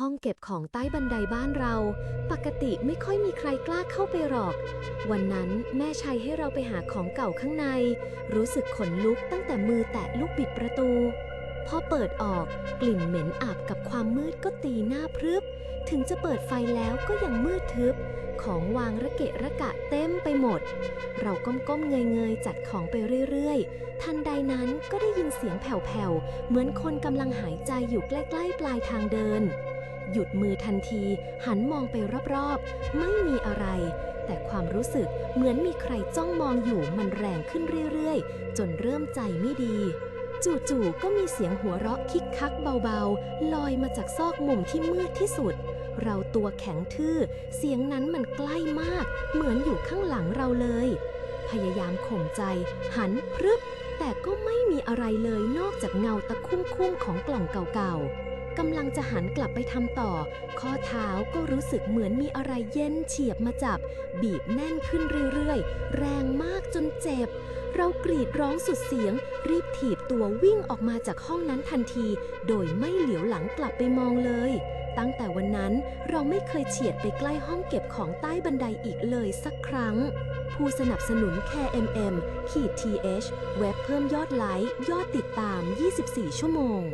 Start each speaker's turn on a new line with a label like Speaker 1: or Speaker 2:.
Speaker 1: ห้องเก็บของใต้บันไดบ้านเรา ปกติไม่ค่อยมีใครกล้าเข้าไปหรอก วันนั้นแม่ชัยให้เราไปหาของเก่าข้างใน รู้สึกขนลุกตั้งแต่มือแตะลูกบิดประตู พอเปิดออกกลิ่นเหม็นอับกับความมืดก็ตีหน้าพรึบ ถึงจะเปิดไฟแล้วก็ยังมืดทึบ ของวางระเกะระกะเต็มไปหมด เราก้มๆเงยๆจัดของไปเรื่อยๆ ทันใดนั้นก็ได้ยินเสียงแผ่วๆ เหมือนคนกำลังหายใจอยู่ใกล้ๆ ปลายทางเดิน หยุดมือทันที หันมองไปรอบๆ ไม่มีอะไร แต่ความรู้สึกเหมือนมีใครจ้องมองอยู่มันแรงขึ้นเรื่อยๆ จนเริ่มใจไม่ดี จู่ๆก็มีเสียงหัวเราะคิกคักเบาๆ ลอยมาจากซอกมุมที่มืดที่สุด เราตัวแข็งทื่อ เสียงนั้นมันใกล้มาก เหมือนอยู่ข้างหลังเราเลย พยายามข่มใจ หันพรึบแต่ก็ไม่มีอะไรเลยนอกจากเงาตะคุ่มๆของกล่องเก่าๆ กำลังจะหันกลับไปทำต่อ ข้อเท้าก็รู้สึกเหมือนมีอะไรเย็นเฉียบมาจับ บีบแน่นขึ้นเรื่อยๆ แรงมากจนเจ็บ เรากรีดร้องสุดเสียง รีบถีบตัววิ่งออกมาจากห้องนั้นทันที โดยไม่เหลียวหลังกลับไปมองเลย ตั้งแต่วันนั้นเราไม่เคยเฉียดไปใกล้ห้องเก็บของใต้บันไดอีกเลยสักครั้งผู้สนับสนุน KMM ขีด TH เว็บเพิ่มยอดไลค์ ยอดติดตาม 24 ชั่วโมง